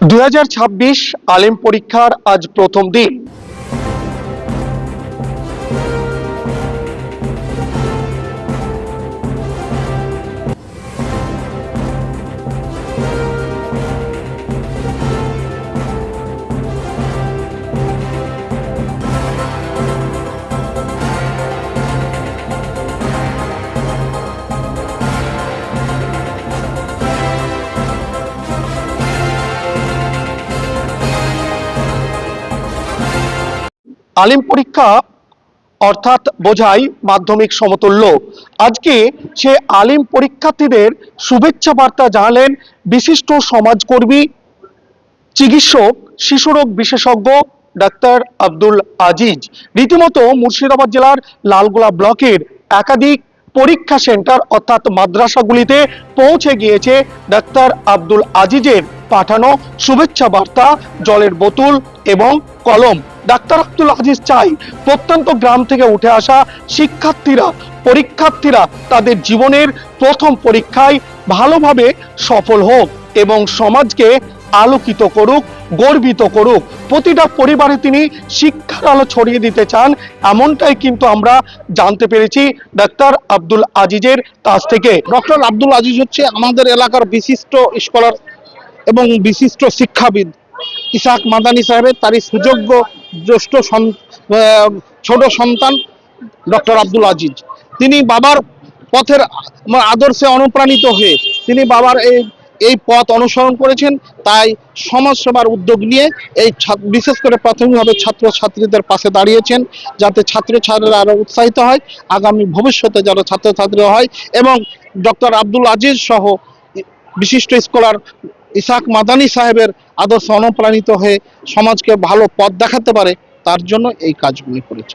দুই আলিম পরীক্ষার আজ প্রথম দিন। আলিম পরীক্ষা অর্থাৎ বোঝাই মাধ্যমিক সমতুল্য। আজকে সে আলিম পরীক্ষার্থীদের শুভেচ্ছা বার্তা জানালেন বিশিষ্ট সমাজকর্মী, চিকিৎসক, শিশুরোগ বিশেষজ্ঞ ডাক্তার আব্দুল আজিজ। রীতিমতো মুর্শিদাবাদ জেলার লালগোলা ব্লকের একাধিক পরীক্ষা সেন্টার অর্থাৎ মাদ্রাসাগুলিতে পৌঁছে গিয়েছে ডাক্তার আব্দুল আজিজের পাঠানো শুভেচ্ছা বার্তা, জলের বোতল এবং কলম। ডাক্তার আব্দুল আজিজ চাই প্রত্যন্ত গ্রাম থেকে উঠে আসা শিক্ষার্থীরা, পরীক্ষার্থীরা তাদের জীবনের প্রথম পরীক্ষায় ভালোভাবে সফল হোক এবং সমাজকে আলোকিত করুক, গর্বিত করুক। প্রতিটা পরিবারে তিনি শিক্ষার আলো ছড়িয়ে দিতে চান, এমনটাই কিন্তু আমরা জানতে পেরেছি ডাক্তার আব্দুল আজিজের কাছ থেকে। ডক্টর আব্দুল আজিজ হচ্ছে আমাদের এলাকার বিশিষ্ট স্কলার এবং বিশিষ্ট শিক্ষাবিদ। ইসাক মাদানী সাহেবের তারই সুযোগ্য জ্যেষ্ঠ ছোট সন্তান ডক্টর আব্দুল আজিজ। তিনি বাবার পথের আদর্শে অনুপ্রাণিত হয়ে তিনি বাবার এই এই পথ অনুসরণ করেছেন, তাই সমাজ সেবার উদ্যোগ নিয়ে এই বিশেষ করে প্রাথমিকভাবে ছাত্র ছাত্রীদের পাশে দাঁড়িয়েছেন যাতে ছাত্র ছাত্রীরা আরও উৎসাহিত হয়, আগামী ভবিষ্যতে যারা ছাত্রছাত্রী হয় এবং ডক্টর আব্দুল আজিজ সহ বিশিষ্ট স্কলার ইসাক মাদানী সাহেবের আদর্শ অনুপ্রাণিত হয়ে সমাজকে ভালো পথ দেখাতে পারে, তার জন্য এই কাজগুলি করেছে।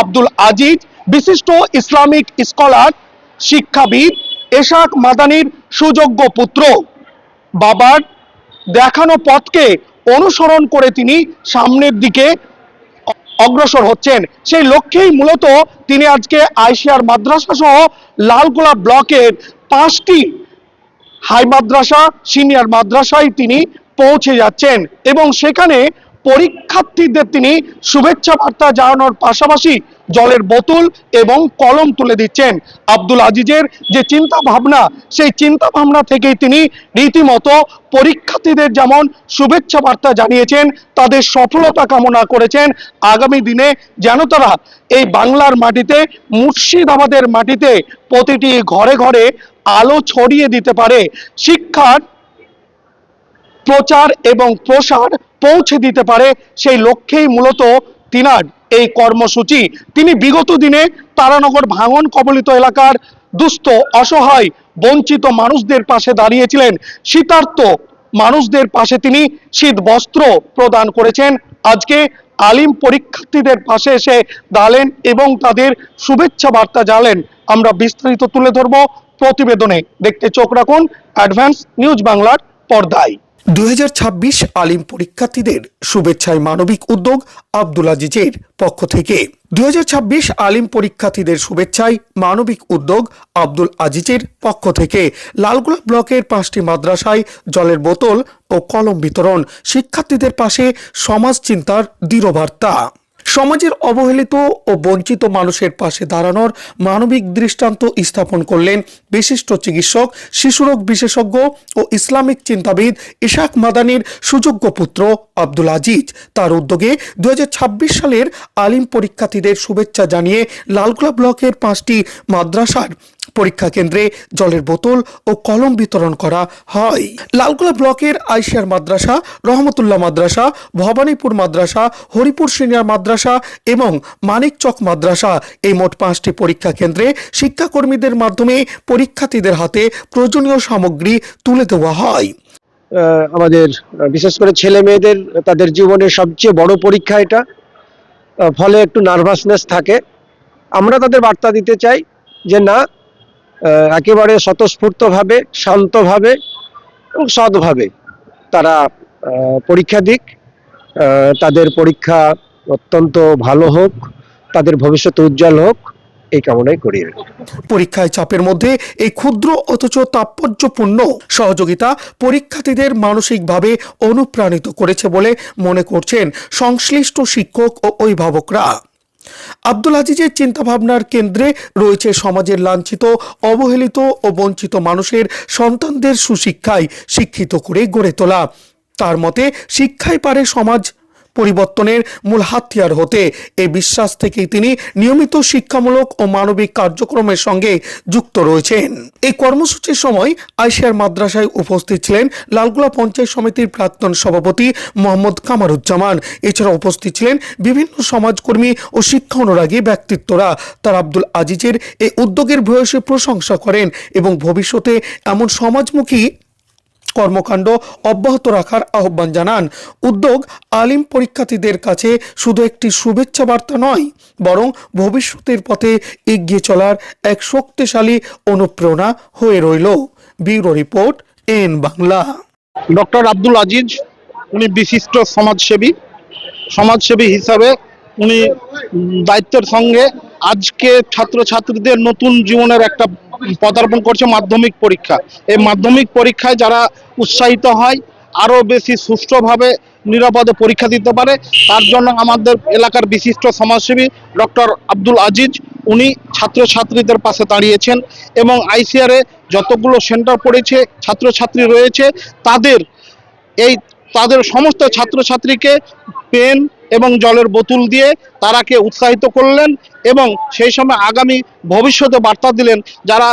আব্দুল আজিজ, বিশিষ্ট ইসলামিক স্কলার, শিক্ষাবিদ, এশাক মাদানির সুযোগ্য পুত্র। বাবার দেখানো পথকে অনুসরণ করে তিনি সামনের দিকে অগ্রসর হচ্ছেন। সেই লক্ষ্যেই মূলত তিনি আজকে আইসিআর মাদ্রাসা সহ লালগোলা ব্লকের পাঁচটি হাই মাদ্রাসা, সিনিয়র মাদ্রাসায় তিনি পৌঁছে যাচ্ছেন এবং সেখানে পরীক্ষার্থীদের তিনি শুভেচ্ছা বার্তা জানানোর পাশাপাশি জলের বোতল এবং কলম তুলে দিচ্ছেন। আব্দুল আজিজের যে চিন্তা ভাবনা সেই চিন্তা ভাবনা থেকেই তিনি রীতিমতো পরীক্ষার্থীদের যেমন শুভেচ্ছা বার্তা জানিয়েছেন, তাদের সফলতা কামনা করেছেন। আগামী দিনে যেন তারা এই বাংলার মাটিতে, মুর্শিদাবাদের মাটিতে প্রতিটি ঘরে ঘরে আলো ছড়িয়ে দিতে পারে। শিক্ষার প্রচার এবং প্রসার পৌঁছে দিতে পারে সেই লক্ষ্যেই মূলত তিনার এই কর্মসূচি। তিনি বিগত দিনে তারানগর ভাঙন কবলিত এলাকার দুস্থ, অসহায়, বঞ্চিত মানুষদের পাশে দাঁড়িয়েছিলেন। শীতার্থ মানুষদের পাশে তিনি শীত বস্ত্র প্রদান করেছেন। আজকে আলিম পরীক্ষার্থীদের পাশে এসে দাঁড়ালেন এবং তাদের শুভেচ্ছা বার্তা জানালেন। আমরা বিস্তারিত তুলে ধরব প্রতিবেদনে দেখতে চোখ রাখুন অ্যাডভান্স নিউজ বাংলার পর্দায়। দু হাজার ছাব্বিশ আলিম পরীক্ষার্থীদের শুভেচ্ছায় মানবিক উদ্যোগ আব্দুল আজিজের পক্ষ থেকে। দুই আলিম পরীক্ষার্থীদের শুভেচ্ছায় মানবিক উদ্যোগ আব্দুল আজিজের পক্ষ থেকে। লালগোলা ব্লকের পাঁচটি মাদ্রাসায় জলের বোতল ও কলম বিতরণ শিক্ষার্থীদের পাশে সমাজ চিন্তার দৃঢ় বার্তা সমাজের অবহেলিত ও বঞ্চিত মানুষের পাশে দাঁড়ানোর মানবিক দৃষ্টান্ত স্থাপন করলেন বিশিষ্ট চিকিৎসক শিশুরোগ বিশেষজ্ঞ ও ইসলামিক চিন্তাবিদ ইশাক মাদানির সুযোগ্য পুত্র আব্দুল আজিজ। তার উদ্যোগে দুই হাজার ছাব্বিশ সালের আলিম পরীক্ষার্থীদের শুভেচ্ছা জানিয়ে লালকুলা ব্লকের পাঁচটি মাদ্রাসার পরীক্ষা কেন্দ্রে জলের বোতল ও কলম বিতরণ করা হয়। লালগোলা ব্লকের আইসিয়ার মাদ্রাসা, রহমতুল্লাহ মাদ্রাসা, ভবানীপুর মাদ্রাসা, হরিপুর সিনিয়র মাদ্রাসা এবং মানিকচক মাদ্রাসা এই মোট পাঁচটি পরীক্ষা কেন্দ্রে শিক্ষাকর্মীদের মাধ্যমে পরীক্ষার্থীদের হাতে প্রয়োজনীয় সামগ্রী তুলে দেওয়া হয়। আমাদের বিশেষ করে ছেলে মেয়েদের, তাদের জীবনের সবচেয়ে বড় পরীক্ষা এটা। ফলে একটু নার্ভাসনেস থাকে। আমরা তাদের বার্তা দিতে চাই যে না একেবারে স্বতঃস্ফূর্তভাবে, শান্তভাবে এবং সৎভাবে তারা পরীক্ষা দিক। তাদের পরীক্ষা অত্যন্ত ভালো হোক, তাদের ভবিষ্যৎ উজ্জ্বল হোক, এই কামনাই করি পরীক্ষায় চাপের মধ্যে এই ক্ষুদ্র অথচ তাৎপর্যপূর্ণ সহযোগিতা পরীক্ষার্থীদের মানসিকভাবে অনুপ্রাণিত করেছে বলে মনে করছেন সংশ্লিষ্ট শিক্ষক ও অভিভাবকরা। আব্দুল আজিজের চিন্তাভাবনার কেন্দ্রে রয়েছে সমাজের লাঞ্ছিত, অবহেলিত ও বঞ্চিত মানুষের সন্তানদের সুশিক্ষায় শিক্ষিত করে গড়ে তোলা। তার মতে শিক্ষাই পারে সমাজ পরিবর্তনের মূল হাতিয়ার হতে। এই বিশ্বাস থেকেই তিনি নিয়মিত শিক্ষামূলক ও মানবিক কার্যক্রমের সঙ্গে যুক্ত রয়েছেন। এই কর্মসূচির সময় আইসিআর মাদ্রাসায় উপস্থিত ছিলেন লালগোলা পঞ্চায়েত সমিতির প্রাক্তন সভাপতি মোহাম্মদ কামারুজ্জামান। এছাড়া উপস্থিত ছিলেন বিভিন্ন সমাজকর্মী ও শিক্ষা অনুরাগী ব্যক্তিত্বরা। তার আব্দুল আজিজের এই উদ্যোগের ভূয়সী প্রশংসা করেন এবং ভবিষ্যতে এমন সমাজমুখী কর্মকাণ্ড অব্যাহত রাখার আহ্বান জানান। উদ্যোগ আলিম পরীক্ষার্থীদের কাছে শুধু একটি শুভেচ্ছা বার্তা নয়, বরং ভবিষ্যতের পথে এগিয়ে চলার এক শক্তিশালী অনুপ্রেরণা হয়ে রইল। Bureau report, N Bangla. Doctor Abdul Aziz, উনি বিশিষ্ট সমাজসেবী। সমাজসেবী হিসাবে উনি দায়িত্বের সঙ্গে আজকে ছাত্রছাত্রীদের নতুন জীবনের একটা পদার্পণ করছে মাধ্যমিক পরীক্ষা। এই মাধ্যমিক পরীক্ষায় যারা উৎসাহিত হয়, আরও বেশি সুষ্ঠুভাবে নিরাপদে পরীক্ষা দিতে পারে, তার জন্য আমাদের এলাকার বিশিষ্ট সমাজসেবী ডক্টর আব্দুল আজিজ, উনি ছাত্রছাত্রীদের পাশে দাঁড়িয়েছেন এবং আইসিআরে যতগুলো সেন্টার পড়েছে, ছাত্রছাত্রী রয়েছে, তাদের এই, তাদের সমস্ত ছাত্রছাত্রীকে পেন এবং জলের বোতল দিয়ে তারাকে উৎসাহিত করলেন এবং সেই সময় আগামী ভবিষ্যতে বার্তা দিলেন যারা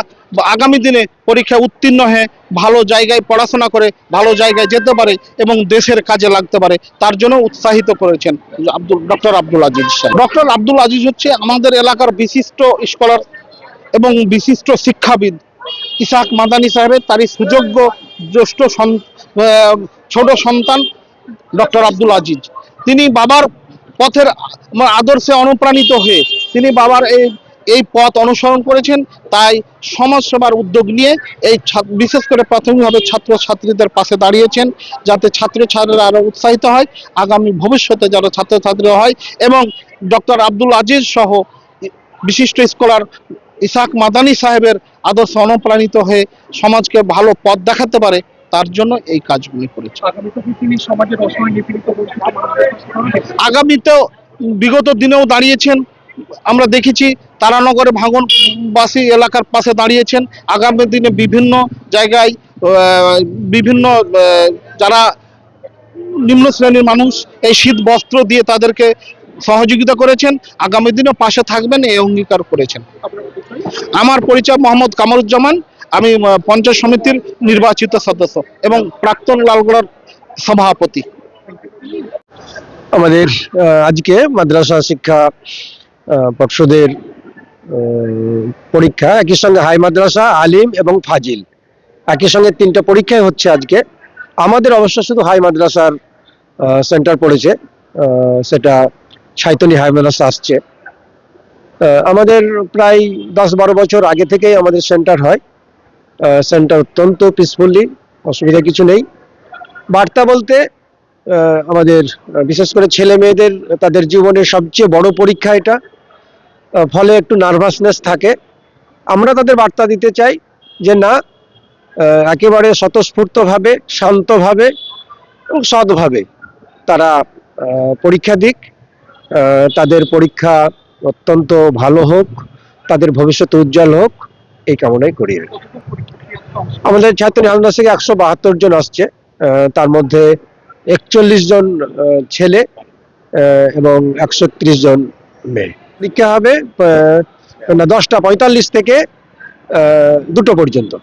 আগামী দিনে পরীক্ষা উত্তীর্ণ হয়ে ভালো জায়গায় পড়াশোনা করে, ভালো জায়গায় যেতে পারে এবং দেশের কাজে লাগতে পারে, তার জন্য উৎসাহিত করেছেন আব্দুল, ডক্টর আব্দুল আজিজ ডক্টর আব্দুল আজিজ হচ্ছে আমাদের এলাকার বিশিষ্ট স্কলার এবং বিশিষ্ট শিক্ষাবিদ। ইসাক মাদানী সাহেবের তারই সুযোগ্য জ্যেষ্ঠ ছোট সন্তান ডক্টর আব্দুল আজিজ। তিনি বাবার পথের আদর্শে অনুপ্রাণিত হয়ে তিনি বাবার এই এই পথ অনুসরণ করেছেন। তাই সমাজ সেবার উদ্যোগ নিয়ে এই বিশেষ করে প্রাথমিকভাবে ছাত্র ছাত্রীদের পাশে দাঁড়িয়েছেন যাতে ছাত্র ছাত্রীরা আরও উৎসাহিত হয়, আগামী ভবিষ্যতে যারা ছাত্রছাত্রী হয় এবং ডক্টর আব্দুল আজিজ সহ বিশিষ্ট স্কলার ইসাক মাদানী সাহেবের আদর্শ অনুপ্রাণিত হয়ে সমাজকে ভালো পথ দেখাতে পারে। তার জন্য এই কাজগুলি করেছে? আগামীতেও বিগত দিনেও দাঁড়িয়েছেন। আমরা দেখেছি তারানগরে ভাঙনবাসী এলাকার পাশে দাঁড়িয়েছেন। আগামী দিনে বিভিন্ন জায়গায় বিভিন্ন যারা নিম্ন শ্রেণির মানুষ এই শীত বস্ত্র দিয়ে তাদেরকে সহযোগিতা করেছেন, আগামী দিনে পাশে থাকবেন, এই অঙ্গীকার করেছেন। আমার পরিচয় মোহাম্মদ কামরুজ্জামান। আমি পঞ্চায়েত সমিতির নির্বাচিত সদস্য এবং প্রাক্তন লালগড়ার সভাপতি। আমাদের আজকে মাদ্রাসা শিক্ষা পর্ষদের পরীক্ষা, একই সঙ্গে হাই মাদ্রাসা, আলিম এবং ফাজিল। একই সঙ্গে তিনটা পরীক্ষাই হচ্ছে আজকে। আমাদের অবশ্য শুধু হাই মাদ্রাসার সেন্টার পড়েছে সেটা ছাইতনি হাই মাদ্রাসা আসছে। আমাদের প্রায় দশ বারো বছর আগে থেকেই আমাদের সেন্টার হয়। সেন্টার অত্যন্ত পিসফুলি অসুবিধা কিছু নেই। বার্তা বলতে আমাদের বিশেষ করে ছেলে মেয়েদের, তাদের জীবনের সবচেয়ে বড় পরীক্ষা এটা। ফলে একটু নার্ভাসনেস থাকে। আমরা তাদের বার্তা দিতে চাই যে না একেবারে স্বতঃস্ফূর্তভাবে, শান্তভাবে এবং সৎভাবে তারা পরীক্ষা দিক। তাদের পরীক্ষা অত্যন্ত ভালো হোক, তাদের ভবিষ্যৎ উজ্জ্বল হোক, এই কামনাই করি আমাদের ছাত্রী নিহালদাস থেকে একশো বাহাত্তর জন আসছে তার মধ্যে একচল্লিশ জন ছেলে এবং একশো ত্রিশ জন মেয়ে। পরীক্ষা হবে দশটা পঁয়তাল্লিশ থেকে দুটো পর্যন্ত।